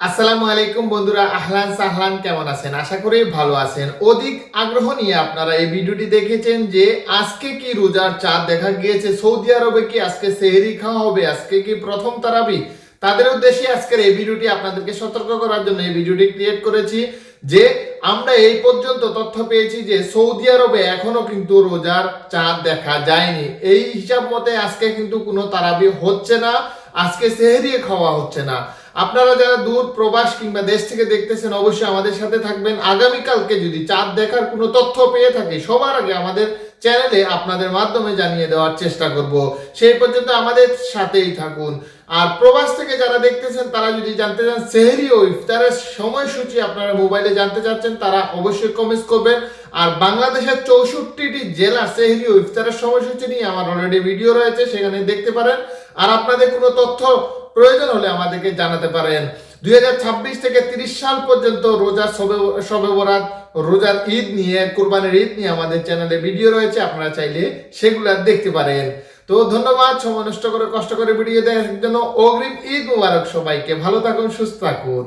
আসসালামু আলাইকুম বন্ধুরা, আহলান সাহলান কেমন আছেন? আশা করি ভালো আছেন। অধিক আগ্রহ নিয়ে আপনারা এই ভিডিওটি দেখেছেন যে আজকে কি রোজার চাঁদ দেখা গিয়েছে? সৌদি আরবে কি আজকে সেহরি খাওয়া হবে? আজকে কি প্রথম তারাবি? তাদের উদ্দেশ্যে আজকের এই ভিডিওটি আপনাদেরকে সতর্ক করার জন্য এই ভিডিওটি ক্রিয়েট করেছি যে আমরা এই পর্যন্ত তথ্য পেয়েছি যে সৌদি আরবে এখনও কিন্তু রোজার চাঁদ দেখা যায়নি। এই হিসাব মতে আজকে কিন্তু কোনো তারাবি হচ্ছে না, আজকে সেহরি খাওয়া হচ্ছে না। আপনারা যারা দূর প্রবাস কিংবা দেশ থেকে দেখতেছেন, অবশ্যই আমাদের সাথে থাকবেন। আগামীকালকে যদি চাঁদ দেখার কোনো তথ্য পেয়ে থাকি, সবার আগে আমাদের চ্যানেলে আপনাদের মাধ্যমে জানিয়ে দেওয়ার চেষ্টা করব। সেই পর্যন্ত আমাদের সাথেই থাকুন। আর প্রবাস থেকে যারা দেখতেছেন, তারা যদি জানতে চান সেহরি ও ইফতারের সময়সূচি আপনারা মোবাইলে জানতে চাচ্ছেন, তারা অবশ্যই কমেন্টস করবেন। আর বাংলাদেশের চৌষট্টিটি জেলার সেহরি ও ইফতারের সময়সূচি নিয়ে আমার অলরেডি ভিডিও রয়েছে, সেখানে দেখতে পারেন। আর আপনাদের কোনো তথ্য প্রয়োজন হলে আমাদেরকে জানাতে পারেন। দুই ছাব্বিশ থেকে তিরিশ সাল পর্যন্ত রোজার সবে সবে বরাত, রোজার ঈদ নিয়ে, কোরবানির ঈদ নিয়ে আমাদের চ্যানেলে ভিডিও রয়েছে, আপনারা চাইলে সেগুলো দেখতে পারেন। তো ধন্যবাদ, সময় নষ্ট করে, কষ্ট করে ভিডিও দেখার জন্য অগ্রিম ঈদ মুবারক সবাইকে। ভালো থাকুন, সুস্থ থাকুন।